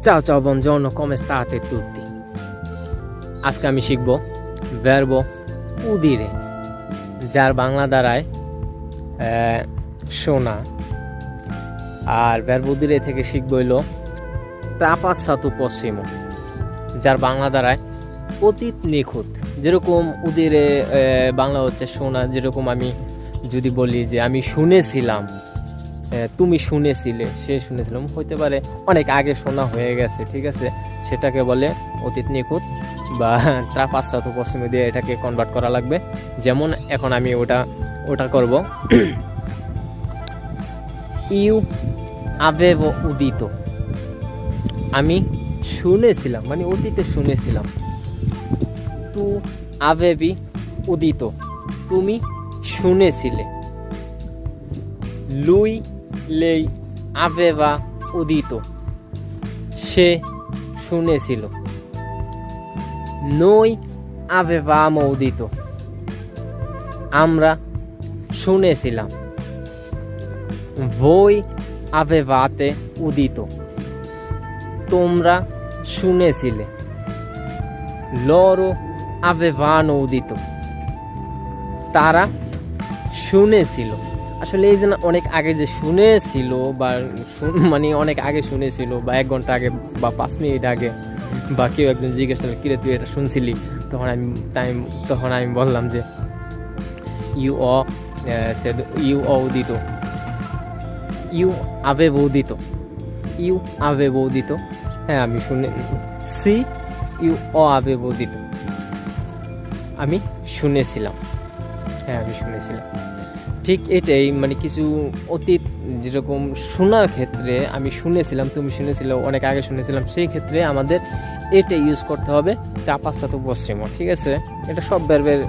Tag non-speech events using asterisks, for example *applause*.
Ciao ciao, buongiorno, come state tutti? আজকে আমি শিখব verbo udire. যার বাংলা দ্বারায় শোনা আর verbo udire থেকে শিখব হইল প্রাপাসাতু পশ্চিম যার বাংলা দ্বারায় অতীত নিখুঁত যেরকম উদিরে বাংলা হচ্ছে শোনা যেরকম আমি যদি বলি যে আমি শুনেছিলাম তুমি শুনেছিলে, সে শুনেছিলাম হইতে পারে অনেক আগে শোনা হয়ে গেছে, ঠিক আছে? সেটাকে বলে অতীত নিখুঁত বা *laughs* তা পাশ্চাত্য পশ্চিমে দিয়ে এটাকে কনভার্ট করা লাগবে। যেমন এখন আমি ওটা ওটা করব। *clears throat* ইউ আবেব উদিত। আমি শুনেছিলাম মানে অতীতে শুনেছিলাম। তু আবেবি উদিত। তুমি শুনেছিলে। লুই লেই আবেবা উদিত। সে শুনেছিল, নই আবেবাম উদিত। আমরা শুনেছিলাম voi avevate udito তোমরা শুনেছিলে loro avevano udito তারা শুনেছিল আসলে এই যে অনেক আগে যে শুনেছিল বা মানে অনেক আগে শুনেছিল বা এক ঘণ্টা আগে বা পাঁচ মিনিট আগে বা কেউ একজন জিজ্ঞেস করল, কিরে, তুই এটা শুনছিলি? তখন আমি টাইম তখন আমি বললাম যে ইউ অ ইউ অ উদিত। ইউ আবে বৌদিত ইউ আবে বৌদিত হ্যাঁ আমি শুনে সি ইউ অ আবে বৌদিত আমি শুনেছিলাম। হ্যাঁ আমি শুনেছিলাম। ঠিক এটাই মানে কিছু অতীত যেরকম শোনার ক্ষেত্রে আমি শুনেছিলাম, তুমি শুনেছিলে, অনেক আগে শুনেছিলাম, সেই ক্ষেত্রে আমাদের এটা ইউজ করতে হবে তা পাশ্চাত্য পশ্চিম ঠিক আছে? এটা সব ব্যারবের